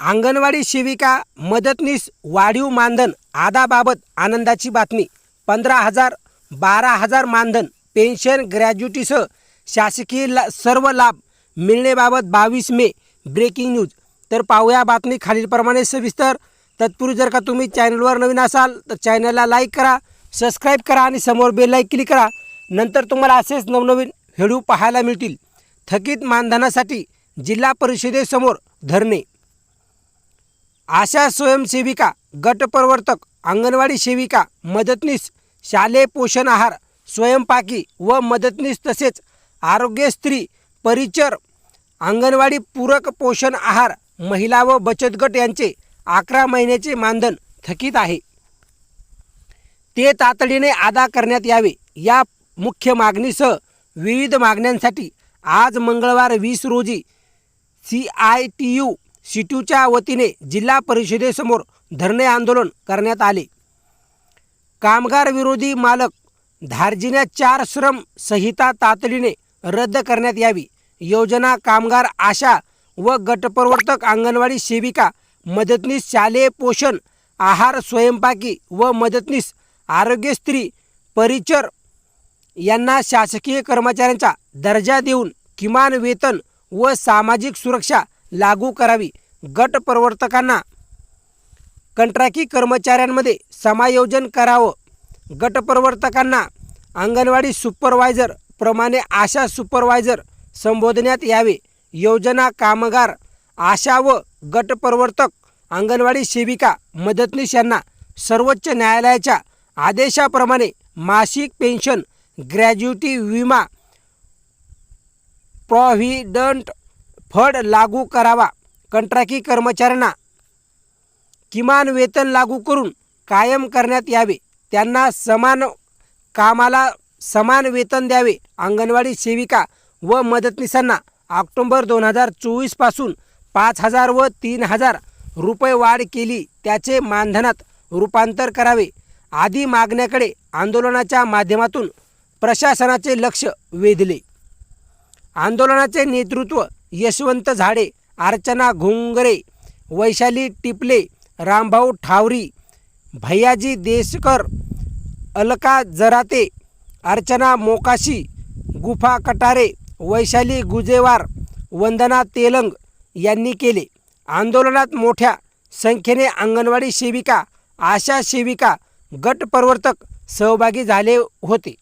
अंगणवाडी सेविका मदतनीस वाढीव मानधन आदाबाबत आनंदाची बातमी. पंधरा हजार बारा हजार मानधन पेन्शन ग्रॅज्युटीसह शासकीय ला सर्व लाभ मिळण्याबाबत बावीस मे ब्रेकिंग न्यूज. तर पाहूया बातमी खालीलप्रमाणे सविस्तर. तत्पूर्वी जर का तुम्ही चॅनलवर नवीन असाल तर चॅनलला लाईक करा सबस्क्राईब करा आणि समोर बेल लाईक क्लिक करा. नंतर तुम्हाला असेच नवनवीन व्हिडिओ पाहायला मिळतील. थकीत मानधनासाठी जिल्हा परिषदेसमोर धरणे. आशा स्वयंसेविका गटप्रवर्तक अंगणवाडी सेविका मदतनीस शालेय पोषण आहार स्वयंपाकी व मदतनीस तसेच आरोग्य स्त्री परिचर अंगणवाडी पूरक पोषण आहार महिला व बचत गट यांचे अकरा महिन्याचे मानधन थकीत आहे. ते तातडीने अदा करण्यात यावे. या मुख्य मागणीसह विविध मागण्यांसाठी आज मंगळवार वीस रोजी सी आय टी यू सिटूच्या वतीने जिल्हा परिषदेसमोर धरणे आंदोलन करण्यात आले. कामगार विरोधी मालक धार्जिन्या चार श्रम संहिता तातडीने रद्द करण्यात यावी योजना कामगार आशा व गटप्रवर्तक अंगणवाडी सेविका मदतनीस शालेय पोषण आहार स्वयंपाकी व मदतनीस आरोग्य स्त्री परिचर यांना शासकीय कर्मचाऱ्यांचा दर्जा देऊन किमान वेतन व सामाजिक सुरक्षा लागू करावी. गट प्रवर्तकांना कंत्राटी कर्मचाऱ्यांमध्ये समायोजन करावं. गटप्रवर्तकांना अंगणवाडी सुपरवायझर प्रमाणे आशा सुपरवायझर संबोधण्यात यावे. योजना कामगार आशा व गटप्रवर्तक अंगणवाडी सेविका मदतनीस यांना सर्वोच्च न्यायालयाच्या आदेशाप्रमाणे मासिक पेन्शन ग्रॅज्युटी विमा प्रॉव्हिडंट फड लागू करावा. कंत्राटी कर्मचाऱ्यांना किमान वेतन लागू करून कायम करण्यात यावे. त्यांना समान कामाला समान वेतन द्यावे. अंगणवाडी सेविका व मदतनीसांना ऑक्टोंबर दोन हजार चोवीसपासून पाच हजार व तीन हजार रुपये वाढ केली. त्याचे मानधनात रूपांतर करावे. आदी मागण्याकडे आंदोलनाच्या माध्यमातून प्रशासनाचे लक्ष वेधले. आंदोलनाचे नेतृत्व यशवंत झाडे अर्चना घुंगरे वैशाली टिपले रामभाऊ ठावरी भैयाजी देशकर अलका जराते अर्चना मोकाशी गुफा कटारे वैशाली गुजेवार वंदना तेलंग यांनी केले. आंदोलनात मोठ्या संख्येने अंगणवाडी सेविका आशा सेविका गट प्रवर्तक सहभागी झाले होते.